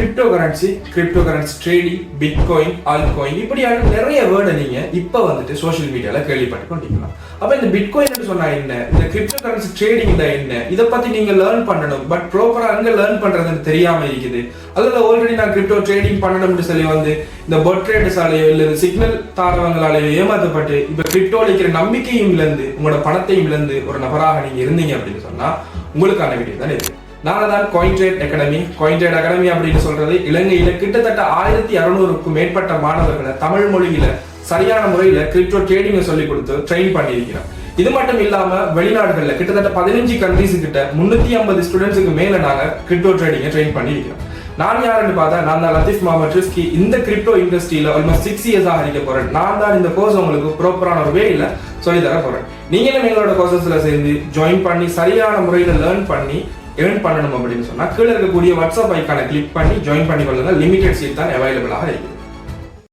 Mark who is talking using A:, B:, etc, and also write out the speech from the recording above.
A: Crypto currency crypto currency trading bitcoin altcoin இப்படியான நிறைய வேர்டை நீங்க இப்ப வந்துட்டு சோஷியல் மீடியால கேள்விப்பட்டு கொண்டிருக்கலாம் அப்ப இந்த பிட்காயின் சொன்னா என்ன? இந்த கிரிப்டோ கரன்சி ட்ரேடிங் தான் என்ன? இதை பத்தி நீங்க லேர்ன் பண்ணணும். பட் ப்ராப்பரா அங்க லேர்ன் பண்றதுன்னு தெரியாம இருக்குது. அதுல ஆல்ரெடி நான் கிரிப்டோ ட்ரேடிங் பண்ணணும்னு சொல்லி வந்து இந்த பொட் ட்ரேடர்ஸாலேயோ இல்லை சிக்னல் தாரவங்களாலேயோ ஏமாற்றப்பட்டு இப்ப கிரிப்டோ அளிக்கிற நம்பிக்கையும் இழந்து உங்களோட பணத்தையும் இழந்து ஒரு நபராக நீங்க இருந்தீங்க அப்படின்னு சொன்னா உங்களுக்கான வீடியோ தான் இது. நான் தான் coin trade academy coin trade academy அப்படின்னு சொல்றது இலங்கையில கிட்டத்தட்ட ஆயிரத்தி அறுநூறுக்கும் மேற்பட்ட மாணவர்களை தமிழ் மொழியில சரியான முறையில கிரிப்டோ ட்ரேடிங்கை சொல்லி கொடுத்து ட்ரெயின் பண்ணியிருக்கிறோம் இது மட்டும் இல்லாம வெளிநாடுகள்ல கிட்டத்தட்ட பதினஞ்சு கண்ட்ரிஸ் கிட்ட முன்னூத்தி ஐம்பது ஸ்டூடெண்ட்ஸுக்கு மேல நாங்க கிரிப்டோ ட்ரேடிங்கை ட்ரெயின் பண்ணியிருக்கிறோம். நான் யாருன்னு பார்த்தா நான் தான் லத்தீஃப் முகமது ரிஸ்கி. இந்த கிரிப்டோ இண்டஸ்ட்ரியில ஆல்மோஸ்ட் சிக்ஸ் இயர்ஸாக இருக்க போறேன். நான் தான் இந்த கோர்ஸ் உங்களுக்கு ப்ராப்பரான ஒரு வேல சொல்லி தர போறேன். நீங்களும் எங்களோட கோர்சஸ்ல சேர்ந்து ஜாயின் பண்ணி சரியான முறையில லேர்ன் பண்ணி ஏர்ன் பண்ணணும் அப்படின்னு சொன்னா கீழே இருக்கக்கூடிய வாட்ஸ்அப் ஐக்கான கிளிக் பண்ணி ஜாயின் பண்ணி கொள்ளுங்கள் லிமிடெட் சீட் தான் அவைலபிளாக இருக்குது.